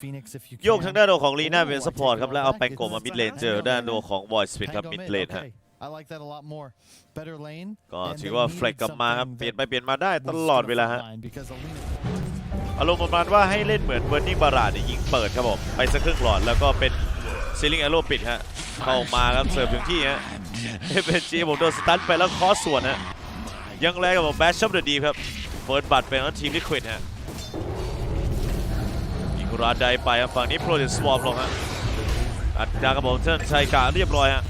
Phoenix if you โยก can. ทางด้านโดของลีน่าเป็น Overall, ซัพพอร์ต I ครับ take แล้ว it เอา back. แปงโกมามิดเลนเจอด้านโดของวอยสปิดครับ Tango มิด mid, เลนฮะ okay. I like that a lot more. Better lane. ก็ and ถือ they ว่า needed เฟลกกลับมาครับ something เปลี่ยน that ไปเปลี่ยนมาได้ต was ลอด sort of เวลาฮะ frontline because Alina อารมณ์ประมาณว่าให้เล่นเหมือนเบอร์นิ่งบาราดยิงเปิดครับผม ไปสักครึ่งหลอดแล้วก็เป็นซีลิงแอโร่ปิดฮะ เข้ามาครับเสิร์ฟถึงที่ฮะเอฟเอจีผมโดนสตันไปแล้วคอสส่วนฮะยังแรงกับผมแบชชั่มเดอะดีครับเฟิร์สบัตเป็นของทีมลิควิดฮะ อีกราดใดไปฝั่งนี้โปรเจกต์สวอมลงฮะอัดดากับผมเชิญชัยกาเรียบร้อยฮะ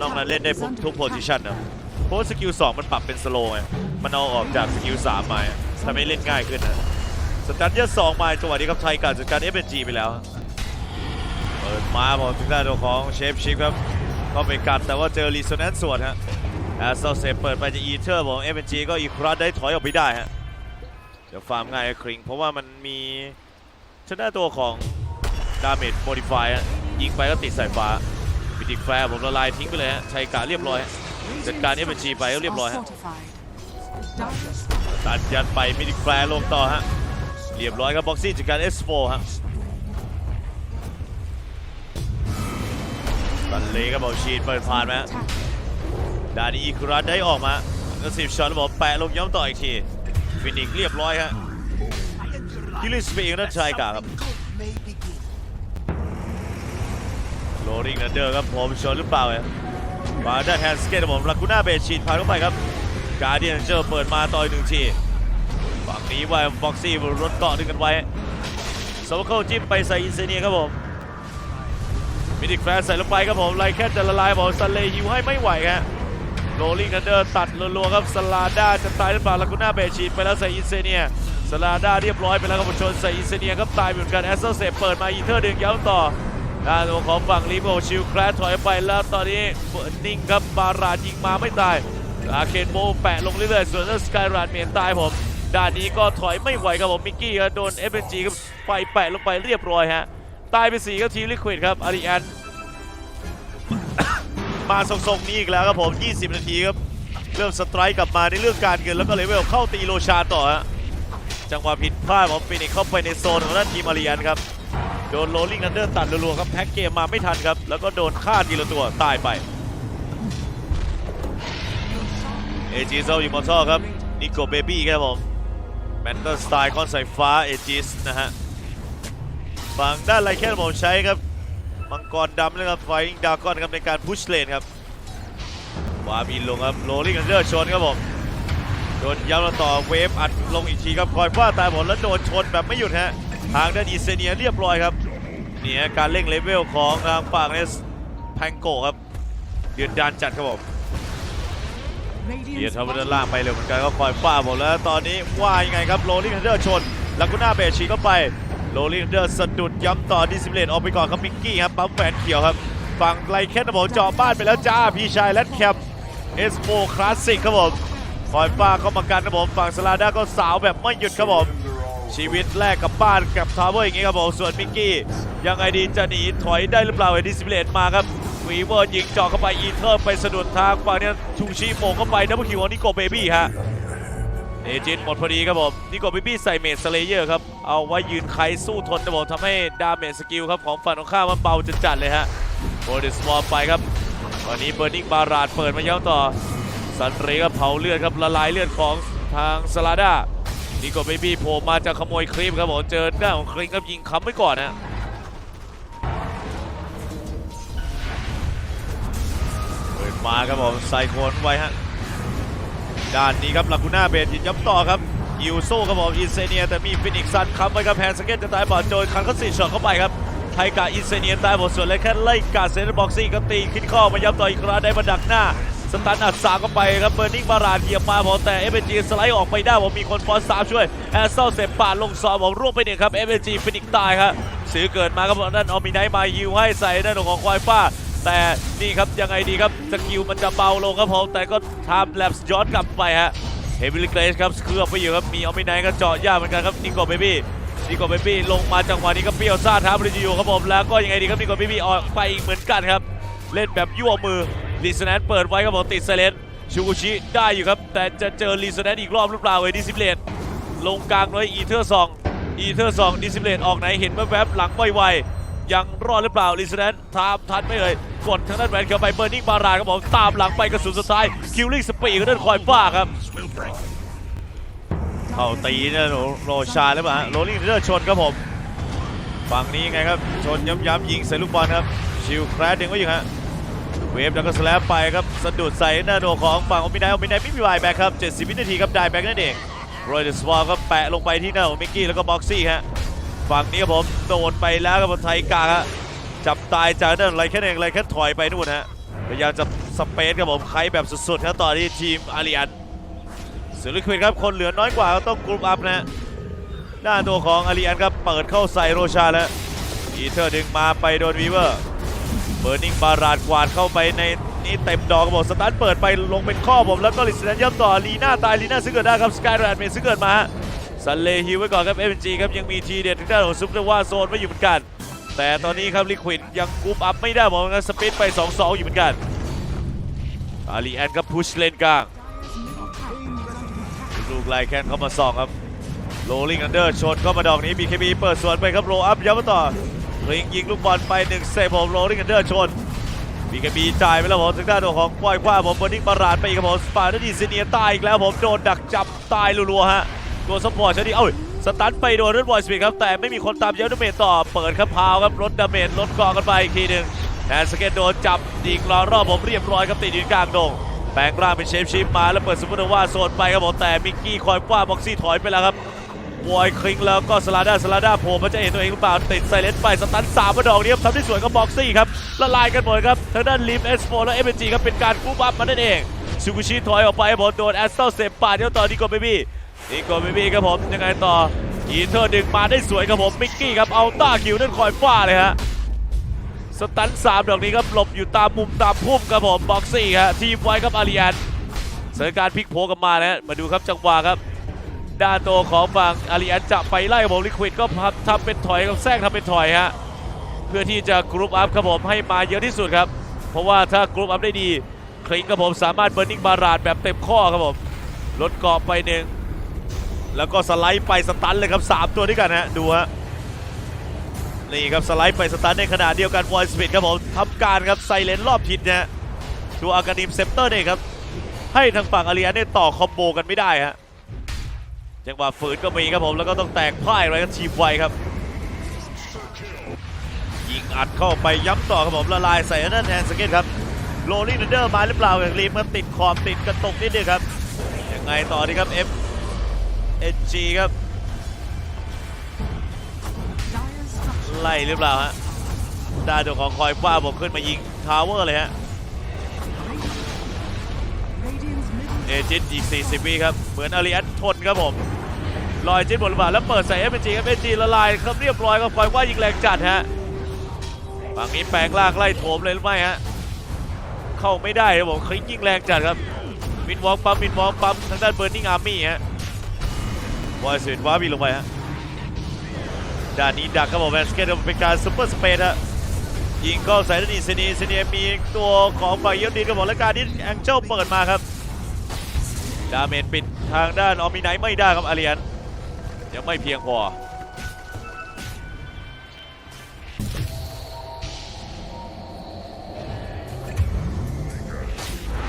นอกนั้นเล่นได้ทุกโพซิชันนะเพราะสกิล2มันปรับเป็นสโลว์ไงมันเอาออกจากสกิล3มาทำให้เล่นง่ายขึ้นนะสตันเยอะสองมาจังหวะนี้ครับไทยการจัดการ f อ g ไปแล้วเปิดมาบอกถึงด้านของเชฟชิปครับก็ไปกัดแต่ว่าเจอรีโซแนนซ์สวนฮะแอสโซเซเปิดไปจะอีเทอร์ของ f อ g ก็อีกครั้งได้ถอยออกไปได้ฮะเดี๋ยวฟาร์มง่ายคริงเพราะว่ามันมี ชนะตัวของดาเมจโมดิฟายฮะยิงไปก็ติดสายฟ้าปิดอีกแฟร์ผมละลายทิ้งไปเลยฮะชัยกาเรียบร้อยฮะจัดการนี้เป็นชีไปก็เรียบร้อยฮะตัดยันไปมิดิกแฟร์ลงต่อฮะเรียบร้อยครับบ็อกซี่จัดการ S4 ฮะตันเลครับบอกชีดเปิดผ่านไหมฮะดานีอีคุรัสได้ออกมาก็สิบช็อตแล้วบอกแปะลงย้ำต่ออีกทีฟินิกเรียบร้อยฮะ ที่ลิสเปงนั่นชายกาครับโรลิงนันเดอร์ครับผมชนหรือเปล่าเนี่ยมาด้านแฮนด์สเกตผมลากูน่าเบชีดผ่านเข้าไปครับการเดียนเจอร์เปิดมาต่อยหนึ่งทีฝั่งนี้ไว้บ็อกซี่รถเกาะดึงกันไว้โซเคิลจิ้มไปใส่อินเซเนียครับผมมิดิกแฟร์ใส่ลงไปครับผมไลแค่จะละลายบอกซันเลยิวให้ไม่ไหวฮะโรลิงกันเดอร์ตัดรัวๆครับสลาด้าจะตายหรือเปล่าลากูน่าเบชีดไปแล้วใส่อินเซเนีย สลาด้าเรียบร้อยไปแล้วครับผมชนใส่อินเซเนียครับตายเหมือนกันแอสเซอร์เซเปิดมาอีเทอร์ดึงย้ำต่อด้านของฝั่งลิโบชิลแคลสถอยไปแล้วตอนนี้เปิดนิ่งครับบาราดยิงมาไม่ตายอาเคนโมแปะลงเรื่อยๆส่วนสกายราดเมียนตายผมด้านนี้ก็ถอยไม่ไหวครับผมมิกกี้โดนเอฟเอ็นจีครับไฟแปะลงไปเรียบร้อยฮะตายไปสี่ครับทีมลิควิดครับอาริแอนมาทรงๆนี้อีกแล้วครับผม 20 นาทีครับ เริ่มสไตร์กลับมาในเรื่องการเงินแล้วก็เลเวลเข้าตีโลชาต่อฮะ จังหวะผิดพลาดของฟินิกเข้าไปในโซนของด้านทีมอาริแอนครับ โดนโรลลิงนันเดอร์ตัดรัวๆครับแพ็กเกมมาไม่ทันครับ แล้วก็โดนฆ่าทีละตัวตายไป เอจิโซอยู่มอเตอครับ นิโกเบบี้ครับผมแมนเตอร์สไตล์คอนสายฟ้าเอจิสนะฮะฝั่งด้านไรแค่ผมใช้ครับ มังกรดำนะครับไฟอิงดากอนครับในการพุชเลนครับวาบินลงครับโรลลิงกันเดอร์ชนครับผม โดนย้ำมาต่อเวฟอัดลงอีกทีครับคอยฟาดตายหมดแล้วโดนชนแบบไม่หยุดฮะทางด้านอีเซเนียเรียบร้อยครับนี่ฮะการเร่งเลเวลของทางฝั่งเนสแพงโกครับเดือดดานจัดครับผมเดียร์ทำไปด้านล่างไปเร็วเหมือนกันก็คอยฟาดหมดแล้วตอนนี้ว่ายังไงครับโรลลิ่งเดอร์ชนลากูน่าเบชีเข้าไปโรลลิ่งเดอร์สะดุดย้ำต่อดิซิเบเลตออกไปก่อนครับมิกกี้ครับปั๊มแฟนเขียวครับฝั่งไลแคนนะผมเจาะบ้านไปแล้วจ้าพี่ชายแลดแคปเอสโฟคลาสสิกครับผม คอยฟาเข้ามากันนะผมฝั่งสลาด้าก็สาวแบบไม่หยุดครับผมชีวิตแรกกับบ้านกับทาวเวอร์อย่างงี้ครับผมส่วนมิกกี้ยังไงดีจะหนีถอยได้หรือเปล่าไอ้ดิซิเบเลตมาครับวีเวอร์ยิงเจาะเข้าไปอีเทอร์ไปสะดุดทางฝั่งนี้ชูชีโมงเข้าไปดับเบิลคิวของนิโกเบบี้ฮะเอเจนหมดพอดีครับผมนิโกเบบี้ใส่เมสเลเยอร์ครับเอาไว้ยืนไขสู้ทนนะผมทำให้ดาเมจสกิลครับของฝั่งตรงข้ามันเบาจัดๆเลยฮะโบเดสมอลไปครับวันนี้เบอร์นิงบาราดเปิดมาย้ำต่อ ซันเรก็เผาเลือดครับละลายเลือดของทางสลาด้านิโกเบบี้โผล่มาจะขโมยครีมครับผมเจอหน้าของครีมครับยิงค้ำไว้ก่อนนะเปิดมาครับผมใส่โคนไว้ฮะด้านนี้ครับลากูน่าเบนยิงย้ำต่อครับยิวโซ่ครับผมอินเซเนียแต่มีฟินิกซันค้ำไว้ครับแพนสเก็ตจะตายบอดโจนคังก็สี่ช็อตเข้าไปครับไทกาอินเซเนียตายหมดส่วนเลยแค่ไล่กาเซนบ็อกซี่ก็ตีขึ้นข้อมาย้ำต่ออีกครั้งได้มาดักหน้า สตันอัดสามเข้าไปครับเบอร์นิงบารานเหยียบมาผมแต่เอเจีสไลด์ออกไปได้ผมมีคนฟอนสามช่วยแอสเซลเสร็จปาดลงซอผมร่วงไปหนึ่งครับเอเจีฟินิกตายครับซื้อเกิดมาครับด้านออมิไนท์มายิวให้ใส่ด้านของควายฟ้าแต่นี่ครับยังไงดีครับสกิลมันจะเบาลงครับผมแต่ก็ทำแลบย้อนกลับไปฮะเฮมิลิเกรสครับเคลือบไปอยู่ครับมีเอาไม่ไนก็เจาะยากเหมือนกันครับนิโกเบบี้นิโกเบบี้ลงมาจังหวะนี้ก็เปรี้ยวซ่าท้าบริจิโอครับผมแล้วก็ยังไงดีครับนิโกเบบี้ออกไปอีกเหมือนกันครับเล่นแบบยั่วมือ ลีสแนนเปิดไว้ครับผมติดไซเลนชูกุชิได้อยู่ครับ แต่จะเจอลีสแนนอีกรอบหรือเปล่าเอดิซิเลตลงกลางเลยอีเทอร์ซองอีเทอร์2ดิซิเลตออกไหนเห็นแวบๆหลังไวๆยังรอดหรือเปล่าลิซแนนตามทันไม่เลยกดทางด้านแวนเข้าไปเบอร์นิงบารานครับผมตามหลังไปกระสุนสุดท้ายคิวลิงสปีดกับด้านคอยฟ้าครับเข้าตีเนี่ยโรโรชาหรือเปล่าโรลลิงเดอร์ชนครับผมฝั่งนี้ไงครับชนย้ำๆยิงใส่ลูกบอลครับชิลแครดดึงไว้อยู่ฮะ เวฟแล้วก็สแลปไปครับสะดุดใส่หน้าโดของฝั่งโอมินายโอมินายไม่มีวายแบ็คครับ 70 วินาทีครับได้แบ็คนั่นเองโรยเดสวอลก็แปะลงไปที่หน้าของมิกกี้แล้วก็บ็อกซี่ฮะฝั่งนี้ครับผมโดนไปแล้วครับไทยกาฮะจับตายจากนั่นไรแค่เองไรแค่ถอยไปนู่นฮะพยายามจะสเปซครับผมไคแบบสุดๆครับต่อที่ทีมอาริอันสุลิควินครับคนเหลือน้อยกว่าก็ต้องกรุ๊ปอัพนะฮะด้าตัวของอาริอันครับเปิดเข้าใส่โรชาแล้วอีเทอร์ดึงมาไปโดนวีเวอร์ เบอร์นิงบาราดกวาดเข้าไปในนี่เต็มดอกบผมสตาร์ทเปิดไปลงเป็นข้อผมแล้วก็ลิสแนนย่ำต่อลีน่าตายลีน่าซึ่งเกิดได้ครับสกายแรดเมซึ่งเกิดมาฮะซันเลฮิวไว้ก่อนครับเอ็มจีครับยังมีทีเด็ดทางด้านของซุปเปอร์ว่าโซนไว้อยู่เหมือนกัน แต่ตอนนี้ครับลิควิดยังกรุ๊ปอัพไม่ได้ผมงั้นสปินไป2-2อยู่เหมือนกันอาลีแอนครับพุชเลนกลางลูกไล่แคนเข้ามาส่องครับโรลิงอันเดอร์ชนเข้ามาดอกนี้ BKB เปิดสวนไปครับโรอัพย้ำมาต่อ ริงยิงลูกบอลไป1เซฟผมโรลิงอันเดอร์ชนบีกบีจ่ายไปแล้วผมถึงด้านของปล่อยคว้าผมบอลนิ่งบาราดไปอีกครับผมสปาร์ตดีซีเนียตายอีกแล้วผมโดนดักจับตายรัวๆฮะตัวสปอร์ตชนิดเอ้ยสตันไปโดนเรดบอยสปีดครับแต่ไม่มีคนตามเยอะดาเมจต่อเปิดครับพาวครับลดดาเมจลดกองกันไปอีกทีหนึ่งแอนสเกตโดนจับดีกรอรอบผมเรียบร้อยครับติดยืนกลางดงแปลงร่างเป็นเชฟชิปมาแล้วเปิดซุปเปอร์โนวาโซนไปครับผมแต่มิกกี้คอยคว้าบ็อกซี่ถอยไปแล้วครับ วอยคลิงแล้วก็สลาด้าสลาด้าโผล่มาจะเห็นตัวเองหรือเปล่าติดไซเลนไปสตันสามมาดอกนี้ครับทำได้สวยกับบ็อกซี่ครับละลายกันหมดครับทางด้านลิมเอสโฟและเอเนจีครับเป็นการกู้บัฟมานั่นเองซูกุชิถอยออกไปบผมโดนแอสเตลเซปปาดเดี๋ยวต่อนิโกเบบี้นิโกเบบี้ครับผมยังไงต่ออีเทอร์ดึงมาได้สวยครับผมมิกกี้ครับเอาต้าคิวนั่นคอยฟ้าเลยฮะสตันสามดอกนี้ครับหลบอยู่ตามมุมตามพุ่มครับผมบ็อกซี่ฮะทีมไว้ครับอาริยันสถานการณ์พลิกโผกลับมาแล้วมาดูครับจังหวะครับ ด้านโตของฝั่งอาริอันจะไปไล่ผมลิควิดก็พับทำเป็นถอยกับแซงทำเป็นถอยฮะเพื่อที่จะกรุ๊ปอัพครับผมให้มาเยอะที่สุดครับ เพราะว่าถ้ากรุ๊ปอัพได้ดีคลิงกับผมสามารถเบิร์นิงบาราดแบบเต็มข้อครับผมลดเกาะไปหนึ่งแล้วก็สไลด์ไปสตันเลยครับ 3 ตัวด้วยกันฮะดูฮะนี่ครับสไลด์ไปสตันในขณะเดียวกันวอยสปิดครับผมทำการครับไซเลนรอบทิศนะฮะตัวอากานิมเซปเตอร์เนี่ยครับให้ทางฝั่งอาริอันเนี่ยต่อคอมโบกันไม่ได้ฮะ จังหวะฝืนก็มีครับผมแล้วก็ต้องแตกพ่ายอะไรก็ทีมไวครับ ยิงอัดเข้าไปย้ำต่อครับผมละลายใส่อนนั้นแทนสเก็ตครับโรลลิ่งเดอร์มาหรือเปล่าอย่างรีมมันติดขอบติดกระตุกนิดนึงครับยังไงต่อดีครับ F N G ครับไล่หรือเปล่าฮะด้านตัวของคอยฟ้าผมขึ้นมายิงทาวเวอร์เลยฮะ จินอีก 40 วิครับ เหมือนอาริอันทนครับผมลอยจินหมดหรือเปล่าแล้วเปิดใส่เอฟเครับเอจีละลายครับเรียบร้อยครับคอยว่ายิงแรงจัดฮะฝั่งนี้แปลงลากไล่โถมเลยหรือไม่ฮะเข้าไม่ได้ครับผมคลิกยิงแรงจัดครับมินวอล์กปั๊มมินวอล์กปั๊มทางด้านเบิร์นิงอาร์มี่ฮะวอยสวิตว้าบีลงไปฮะด้านนี้ดักครับผมแมนสเกตเป็นการซุปเปอร์สเปซฮะยิงเข้าใส่ด้านอินเซนีอินเซนีมีตัวของฝ่ายเยียมดีกับผมและการที่แองเจิลเปิดมาครับ ดาเมจปิดทางด้านออมิไนไม่ได้ครับอาเรียนยังไม่เพียงพอ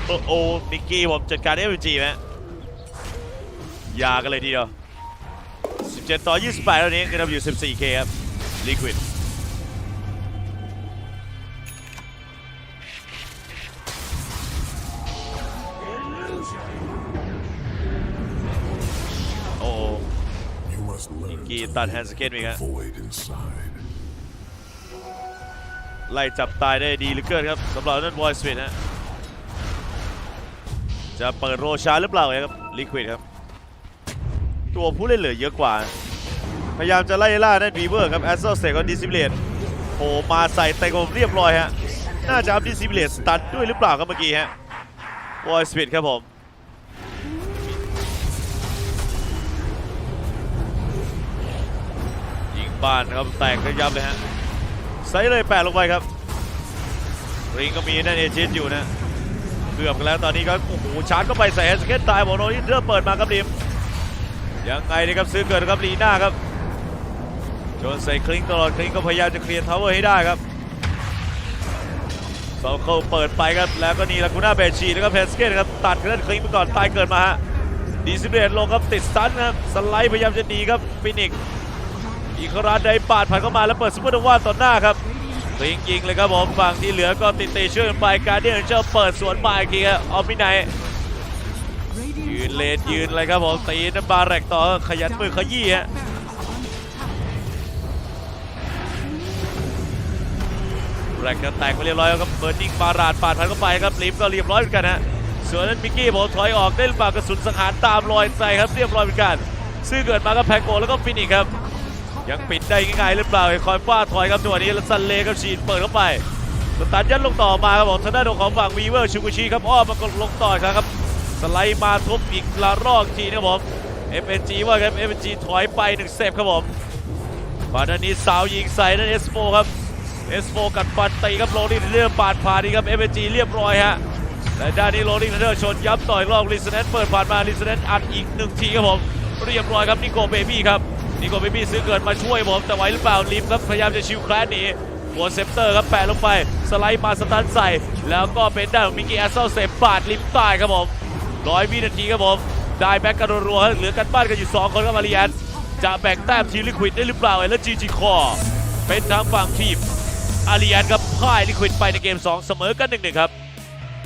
โอ้โอ้มิกกี้ผมจัดการเอฟจีไหมยากันเลยทีเดียว 17 ต่อ 28 แล้วนี้ก็นำอยู่ 14K ครับลิ must learn กี to ตัดแฮนด์สเก็ตมีครับ void inside. ไล่จับตายได้ดีเหลือเกินครับสำหรับนั่นวอยสวิตฮะจะเปิดโรชาหรือเปล่าครับลิควิดครับ ตัวผู้เล่นเหลือเยอะกว่า พยายามจะไล่ล่านั่นวีเวอร์ครับแอสเซลเซก็ดิซิเบเลตโผล่มาใส่เต็มเรียบร้อยฮะน่าจะอัพดิซิเบเลตสตันด้วยหรือเปล่าครับเมื่อกี้ฮะวอยสวิตครับผม บ้านครับแตกระยับเลยฮะไซส์เลยแปะลงไปครับริงก็มีนั่นเอเจนต์อยู่นะเกือบกันแล้วตอนนี้ก็โอ้โหชาร์จเข้าไปใส่แฮสเก็ตตายบอกโนนี่เริ่มเปิดมาครับริมยังไงดีครับซื้อเกิดครับลีน่าครับโยนใส่คลิงตลอดคลิงก็พยายามจะเคลียร์ทาวเวอร์ให้ได้ครับเซาเคิลเปิดไปครับแล้วก็นี่ลากูน่าเบชีแล้วก็เพนสเกตครับตัดกันด้านคลิงไปก่อนตายเกิดมาฮะดีซิเบตลงครับติดสตันครับสไลด์พยายามจะหนีครับฟินิกซ์ อีกคราไดปาดผ่านเข้ามาแล้วเปิดซุปเปอร์โนวาต่อหน้าครับคลิงยิงเลยครับผมฝั่งที่เหลือก็ติดตีช่วยกันไปการเดียนเจ้าเปิดสวนมาอีกทีครับออฟมิไนยืนเลนยืนเลยครับผมตีนันบาแรกต่อขยันมือขยี้ฮะแรกก็แตกไปเรียบร้อยแล้วครับเบิร์นิงบาราดปาดผ่านเข้าไปครับลิฟก็เรียบร้อยเหมือนกันฮะส่วนนั้นมิกกี้ผมถอยออกได้หรือเปล่ากระสุนสังหารตามรอยใส่ครับเรียบร้อยเหมือนกัน ซึ่งเกิดมาก็แพงโกแล้วก็ฟินิกครับ ยังปิดได้ง่ายๆหรือเปล่าคอยฟาดถอยครับจังหวะนี้แล้วซันเลกับชีนเปิดเข้าไปสตาร์ทยัดลงต่อมาครับผมทางด้านของฝั่งวีเวอร์ชูกุชิครับอ้อมมากดลงต่อครับ สไลด์มาทุบอีกละรอกทีนะครับผม FNG ว่าครับ FNG ถอยไปหนึ่งเซฟครับผมมาด้านนี้สาวยิงใส่นั่น S4 ครับ S4 กัดฟันตีครับโรลลิ่งเรื่องปาดผ่านนี่ครับ FNG เรียบร้อยฮะและด้านนี้โรลลิ่งเดอร์ชนย้ำต่อยรอบลิสเนตเปิดผ่านมาลิสเนตอัดอีกหนึ่งทีครับผมเรียบร้อยครับนิโกเบบี้ครับ นิโกเบบี้ซื้อเกิดมาช่วยผมแต่ไหวหรือเปล่าลิฟครับพยายามจะชิวแคลนหนีหัวเซปเตอร์ครับแปะลงไปสไลด์มาสตันใส่ แล้วก็เป็นด้านของมิกกี้แอสเซลเซฟปาดลิฟตายครับผมร้อยวินาทีครับผมได้แบ็กกันรัวๆเหลือกันบ้านกันอยู่สองคนครับมาริยันจะแบ่งแต้มทีมลิควิดได้หรือเปล่าไอ้แล้วจีจีคอเป็นทางฝั่งทีมอาริยันครับพ่ายลิควิดไปในเกม 2 เสมอกัน1-1ครับ